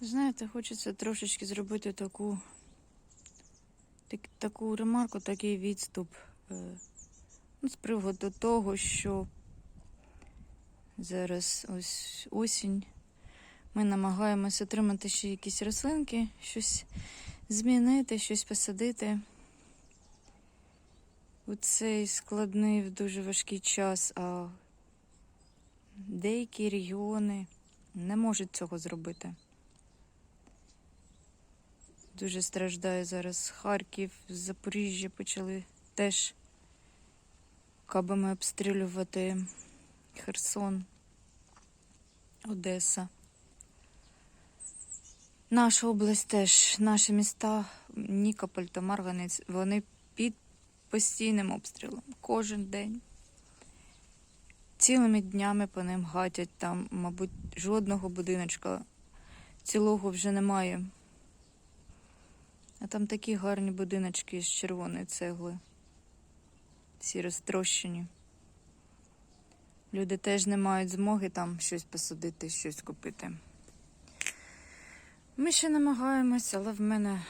Знаєте, хочеться трошечки зробити таку, так, таку ремарку, такий відступ е, ну, з приводу того, що зараз ось осінь. Ми намагаємося отримати ще якісь рослинки, щось змінити, щось посадити. У цей складний, дуже важкий час, а деякі регіони не можуть цього зробити. Дуже страждає зараз Харків, Запоріжжя почали теж кабами обстрілювати Херсон, Одеса. Наша область теж, наші міста, Нікополь та Марганець, вони під постійним обстрілом кожен день. Цілими днями по ним гатять там, мабуть, жодного будиночка цілого вже немає. А там такі гарні будиночки з червоної цегли. Всі розтрощені. Люди теж не мають змоги там щось посадити, щось купити. Ми ще намагаємось, але в мене,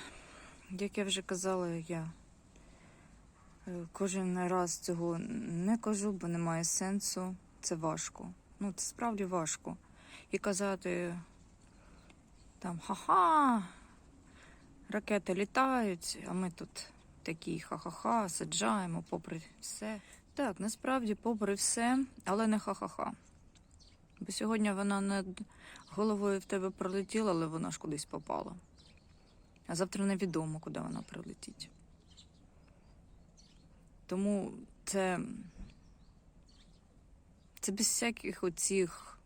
як я вже казала, я е, кожен раз цього не кажу, бо немає сенсу. Це важко. Ну, це справді важко. І казати там ха-ха, ракети літають, а ми тут такі ха-ха-ха, саджаємо попри все. Так, насправді, попри все, але не ха-ха-ха. Бо сьогодні вона над головою в тебе пролетіла, але вона ж кудись попала. А завтра невідомо, куди вона прилетить. Тому це, це без всяких оцих,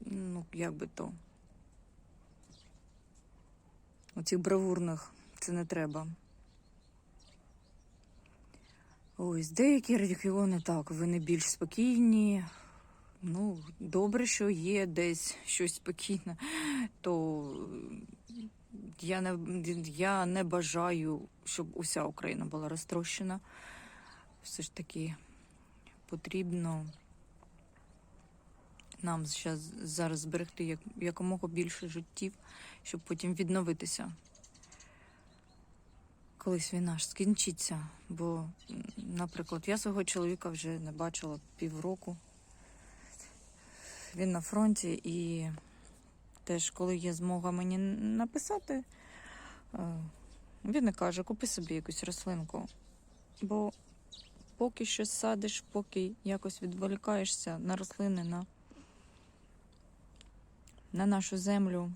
ну, як би то, оцих бравурних це не треба. Ось деякі регіони так, вони більш спокійні. Ну, добре, що є десь щось спокійне, то я не, я не бажаю, щоб уся Україна була розтрощена. Все ж таки потрібно нам щас, зараз зберегти як, якомога більше життів, щоб потім відновитися. Колись війна ж скінчиться, бо, наприклад, я свого чоловіка вже не бачила півроку. Він на фронті і теж, коли є змога мені написати, е, він не каже, купи собі якусь рослинку. Бо поки щось садиш, поки якось відволікаєшся на рослини, на, на нашу землю,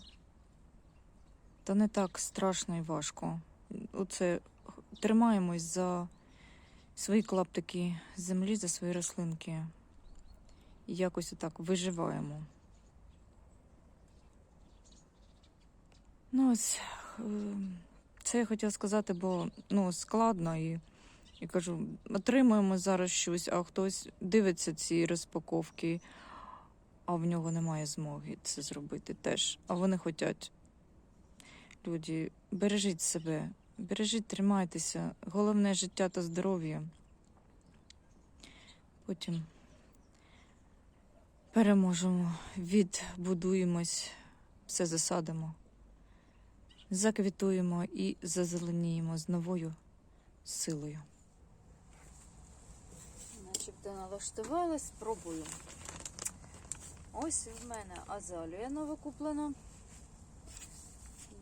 то не так страшно і важко. Оце тримаємось за свої клаптики землі, за свої рослинки. І якось отак виживаємо. Ну, ось е, це я хотіла сказати, бо ну, складно і, і кажу, отримуємо зараз щось, а хтось дивиться ці розпаковки, а в нього немає змоги це зробити теж. А вони хочуть. Люди, бережіть себе, бережіть, тримайтеся. Головне життя та здоров'я. Потім переможемо, відбудуємось, все засадимо, заквітуємо і зазеленіємо з новою силою. Начебто налаштувалась, спробую. Ось в мене азалія новокуплена.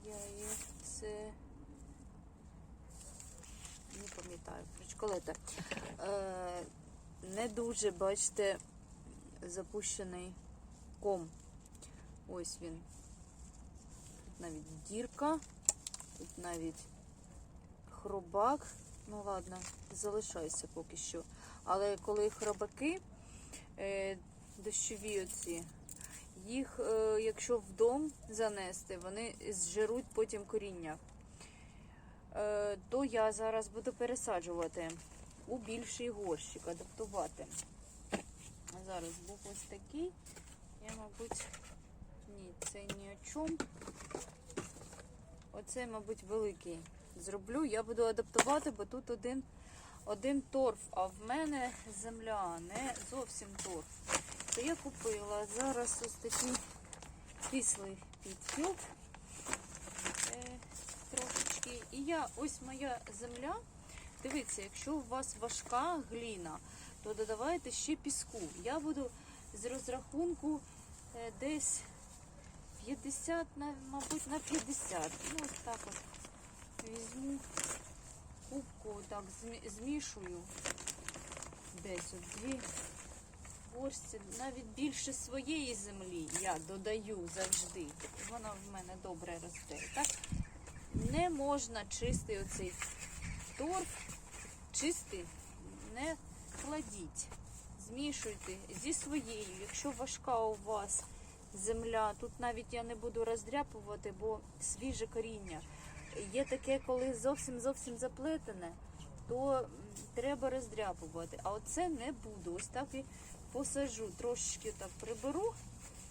Я її це не пам'ятаю, причколета. Е, не дуже, бачите, запущений ком. Ось він. Тут навіть дірка, тут навіть хробак. Ну ладно, залишайся поки що. Але коли хробаки е, дощові оці, їх, е, якщо в занести, вони зжируть потім коріння. Е, то я зараз буду пересаджувати у більший горщик, адаптувати. А Зараз був ось такий. Я, мабуть, ні, це ні о чому. Оце, мабуть, великий зроблю. Я буду адаптувати, бо тут один, один торф, а в мене земля, не зовсім торф. То я купила зараз ось такі кислий підфюк е, трошечки. І я, ось моя земля. Дивіться, якщо у вас важка гліна, то додавайте ще піску. Я буду з розрахунку е, десь 50, на, мабуть, на 50. Ну, ось так от візьму кубку, так змішую. Десь от дві горсті, навіть більше своєї землі я додаю завжди. Вона в мене добре росте. Так? Не можна чистий оцей торф, чистий не кладіть. Змішуйте зі своєю. Якщо важка у вас земля, тут навіть я не буду роздряпувати, бо свіже коріння. Є таке, коли зовсім зовсім заплетене, то треба роздряпувати. А оце не буду. Ось так і посажу, трошечки так приберу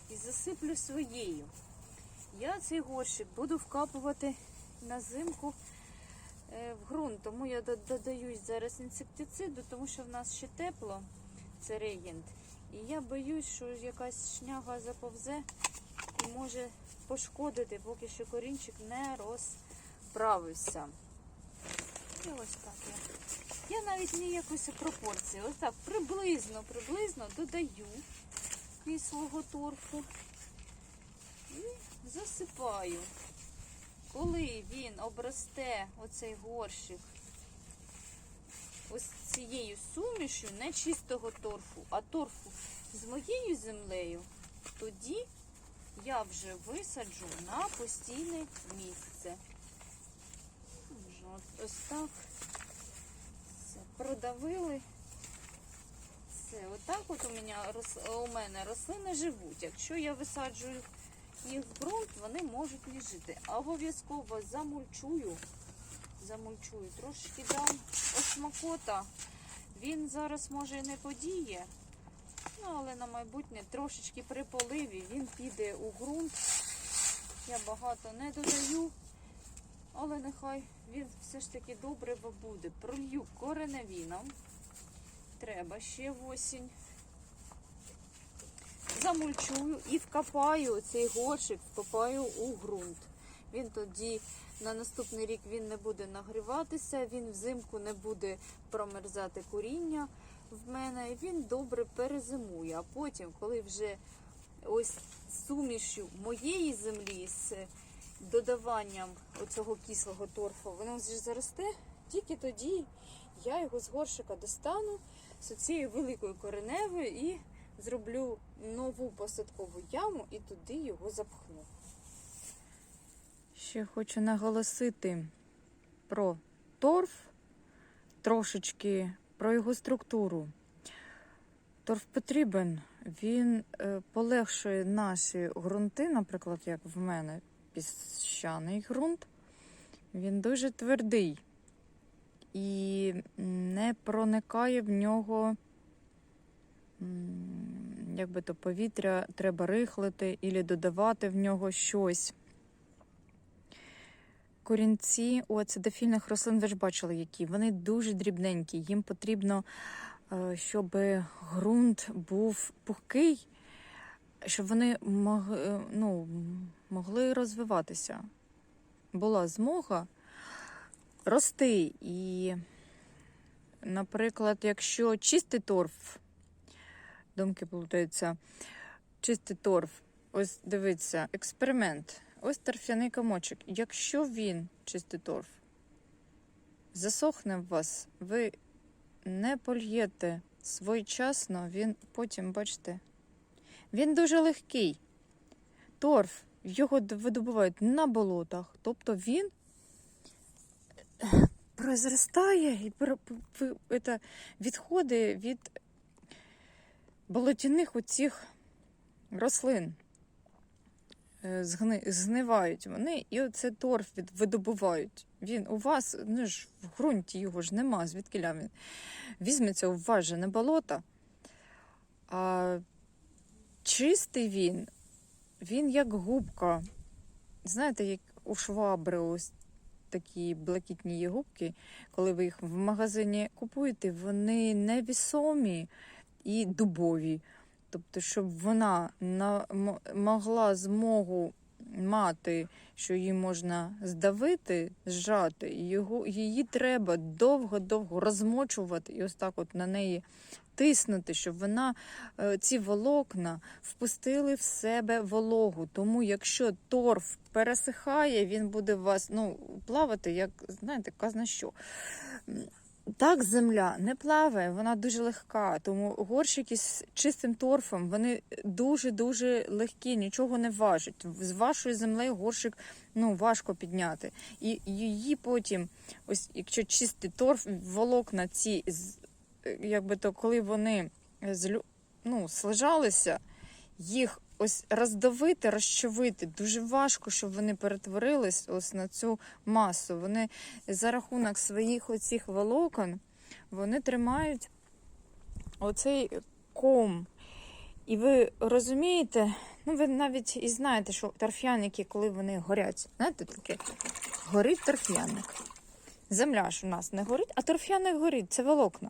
і засиплю своєю. Я цей горщик буду вкапувати на зимку е, в ґрунт, тому я додаю зараз інсектициду, тому що в нас ще тепло, це регент. І я боюсь, що якась шняга заповзе і може пошкодити, поки що корінчик не розправився. І ось так я. Я навіть не якось пропорції. Ось так приблизно, приблизно додаю кислого торфу і засипаю. Коли він обросте оцей горщик ось цією сумішю, не чистого торфу, а торфу з моєю землею, тоді я вже висаджу на постійне місце. Ось так. Продавили. Все, отак от у мене, у мене рослини живуть. Якщо я висаджую їх в ґрунт, вони можуть не жити. Обов'язково замульчую. Замульчую. Трошки дам осмакота. Він зараз може і не подіє. Ну, але на майбутнє трошечки при поливі він піде у ґрунт. Я багато не додаю. Але нехай він все ж таки добре буде. Пролью кореневіном. Треба ще осінь. Замульчую і вкопаю цей горщик, вкопаю у ґрунт. Він тоді на наступний рік він не буде нагріватися, він взимку не буде промерзати коріння в мене. Він добре перезимує. А потім, коли вже ось сумішю моєї землі з додаванням оцього кислого торфу, воно вже заросте, тільки тоді я його з горщика достану з цією великою кореневою і зроблю нову посадкову яму і туди його запхну. Ще хочу наголосити про торф, трошечки про його структуру. Торф потрібен, він е, полегшує наші ґрунти, наприклад, як в мене піщаний ґрунт. Він дуже твердий і не проникає в нього, як би то повітря треба рихлити і додавати в нього щось. Корінці у ацидофільних рослин, ви ж бачили, які вони дуже дрібненькі. Їм потрібно, е, щоб ґрунт був пухкий, щоб вони могли, ну, могли розвиватися. Була змога рости. І, наприклад, якщо чистий торф, думки плутаються, чистий торф, ось дивіться, експеримент. Ось торфяний комочок. Якщо він, чистий торф, засохне в вас, ви не польєте своєчасно, він потім, бачите, він дуже легкий. Торф, його видобувають на болотах, тобто він прозростає і відходи від болотяних оцих рослин е, згнивають вони, і оце торф видобувають. Він у вас, ну ж в ґрунті його ж нема, звідки він візьметься у вас же не болото. А чистий він, він як губка. Знаєте, як у швабри ось такі блакитні є губки, коли ви їх в магазині купуєте, вони невісомі і дубові. Тобто, щоб вона на, могла змогу мати, що її можна здавити, зжати, його, її треба довго-довго розмочувати і ось так от на неї тиснути, щоб вона е, ці волокна впустили в себе вологу. Тому якщо торф пересихає, він буде вас ну, плавати, як знаєте, казна що. Так, земля не плаває, вона дуже легка. Тому горщики з чистим торфом вони дуже-дуже легкі, нічого не важать. З вашою землею горщик ну, важко підняти. І її потім, ось якщо чистий торф, волокна ці, якби то коли вони ну, слежалися, їх ось роздавити, розчавити дуже важко, щоб вони перетворились ось на цю масу. Вони за рахунок своїх оцих волокон вони тримають оцей ком. І ви розумієте, ну ви навіть і знаєте, що торф'яники, коли вони горять, знаєте, таке горить торф'яник. Земля ж у нас не горить, а торф'яник горить, це волокна.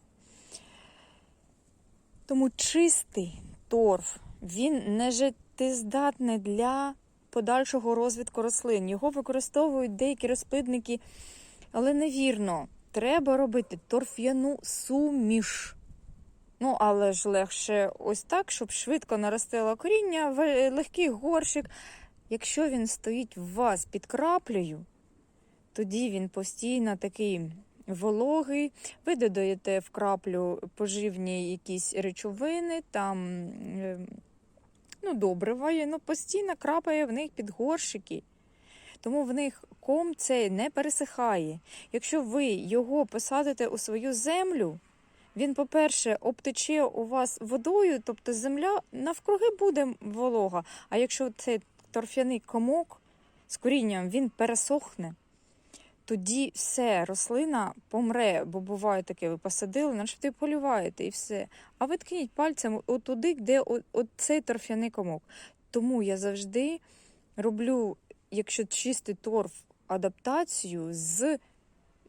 Тому чистий торф, він не життєздатний для подальшого розвитку рослин. Його використовують деякі розплідники, але невірно. Треба робити торф'яну суміш. Ну, але ж легше ось так, щоб швидко наростило коріння, легкий горщик. Якщо він стоїть у вас під краплею, тоді він постійно такий вологий. Ви додаєте в краплю поживні якісь речовини, там е, ну, добрива є, ну, постійно крапає в них під горщики. Тому в них ком цей не пересихає. Якщо ви його посадите у свою землю, він, по-перше, обтече у вас водою, тобто земля навкруги буде волога. А якщо цей торфяний комок з корінням він пересохне, тоді все, рослина помре, бо буває таке, ви посадили, начебто і полюваєте, і все. А ви ткніть пальцем отуди, де цей торфяний комок. Тому я завжди роблю, якщо чистий торф, адаптацію з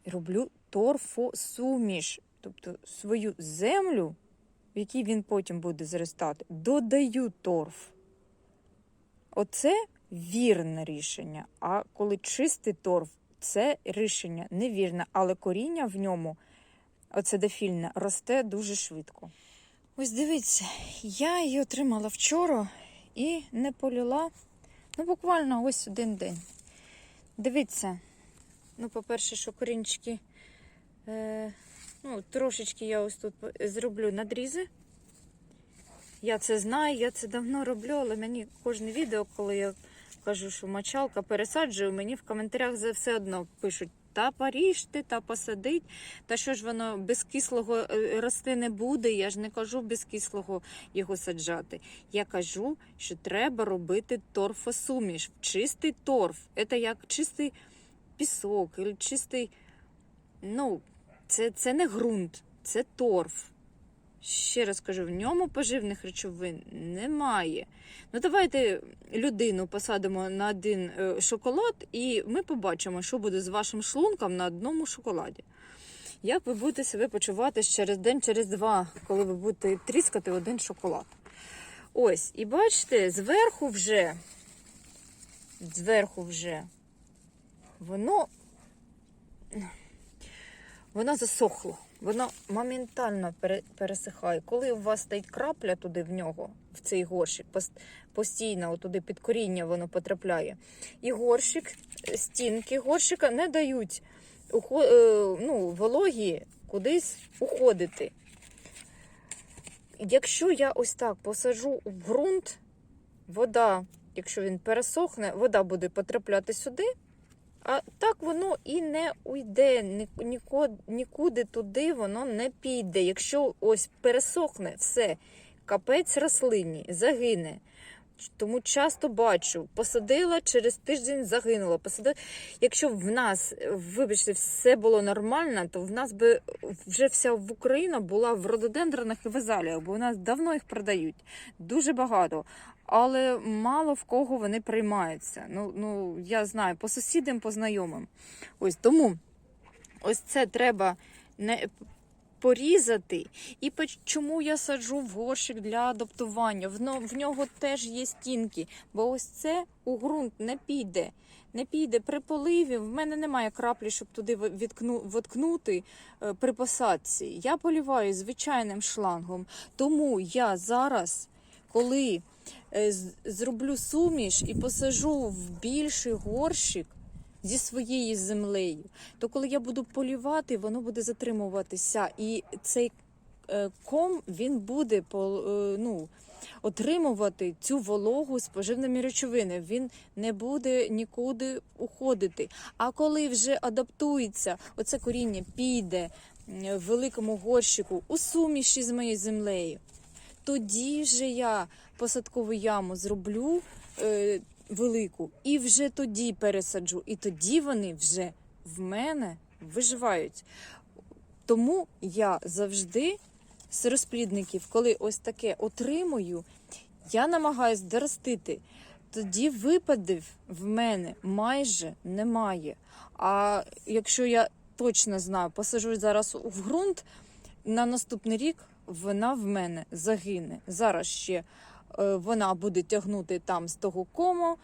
роблю торфосуміш. Тобто свою землю, в якій він потім буде зростати, додаю торф. Оце вірне рішення. А коли чистий торф, це рішення невірне, але коріння в ньому, оце дофільне, росте дуже швидко. Ось дивіться, я її отримала вчора і не поліла. Ну, буквально ось один день. Дивіться, ну, по-перше, що корінчики. Е, ну, трошечки я ось тут зроблю надрізи. Я це знаю, я це давно роблю, але мені кожне відео, коли я кажу, що мочалка пересаджую, мені в коментарях за все одно пишуть: та поріжте, та посадить. Та що ж воно без кислого е, рости не буде. Я ж не кажу без кислого його саджати. Я кажу, що треба робити торфосуміш. Чистий торф. Це як чистий пісок, чистий. Ну, це, це не ґрунт, це торф. Ще раз кажу, в ньому поживних речовин немає. Ну, давайте людину посадимо на один е, шоколад, і ми побачимо, що буде з вашим шлунком на одному шоколаді. Як ви будете себе почувати через день, через два, коли ви будете тріскати один шоколад? Ось, і бачите, зверху вже, зверху вже, воно воно засохло, воно моментально пересихає. Коли у вас стоїть крапля туди в нього, в цей горщик, постійно туди під коріння воно потрапляє. І горщик, стінки горщика не дають е, ну, вологі кудись уходити. Якщо я ось так посаджу в ґрунт, вода, якщо він пересохне, вода буде потрапляти сюди, а так воно і не уйде, нікуди туди воно не піде. Якщо ось пересохне все, капець рослині, загине. Тому часто бачу, посадила через тиждень загинула. Посадила. Якщо в нас, вибачте, все було нормально, то в нас би вже вся в Україна була в рододендронах і в азаліях, бо у нас давно їх продають. Дуже багато. Але мало в кого вони приймаються. Ну, ну я знаю, по сусідам, по знайомим. Ось тому ось це треба не порізати. І чому я саджу в горщик для адаптування? В, нього теж є стінки, бо ось це у ґрунт не піде. Не піде при поливі. В мене немає краплі, щоб туди воткнути е, при посадці. Я поліваю звичайним шлангом. Тому я зараз, коли е, зроблю суміш і посажу в більший горщик зі своєю землею, то коли я буду полівати, воно буде затримуватися. І цей е, ком він буде е, ну, отримувати цю вологу з поживними речовинами. Він не буде нікуди уходити. А коли вже адаптується, оце коріння піде в великому горщику у суміші з моєю землею, тоді вже я посадкову яму зроблю е, велику і вже тоді пересаджу. І тоді вони вже в мене виживають. Тому я завжди з розплідників, коли ось таке отримую, я намагаюсь доростити. Тоді випадів в мене майже немає. А якщо я точно знаю, посажу зараз в ґрунт, на наступний рік вона в мене загине. Зараз ще е, вона буде тягнути там з того кому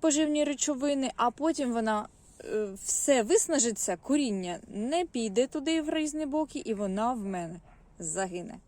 поживні речовини, а потім вона е, все виснажиться, коріння не піде туди в різні боки, і вона в мене загине.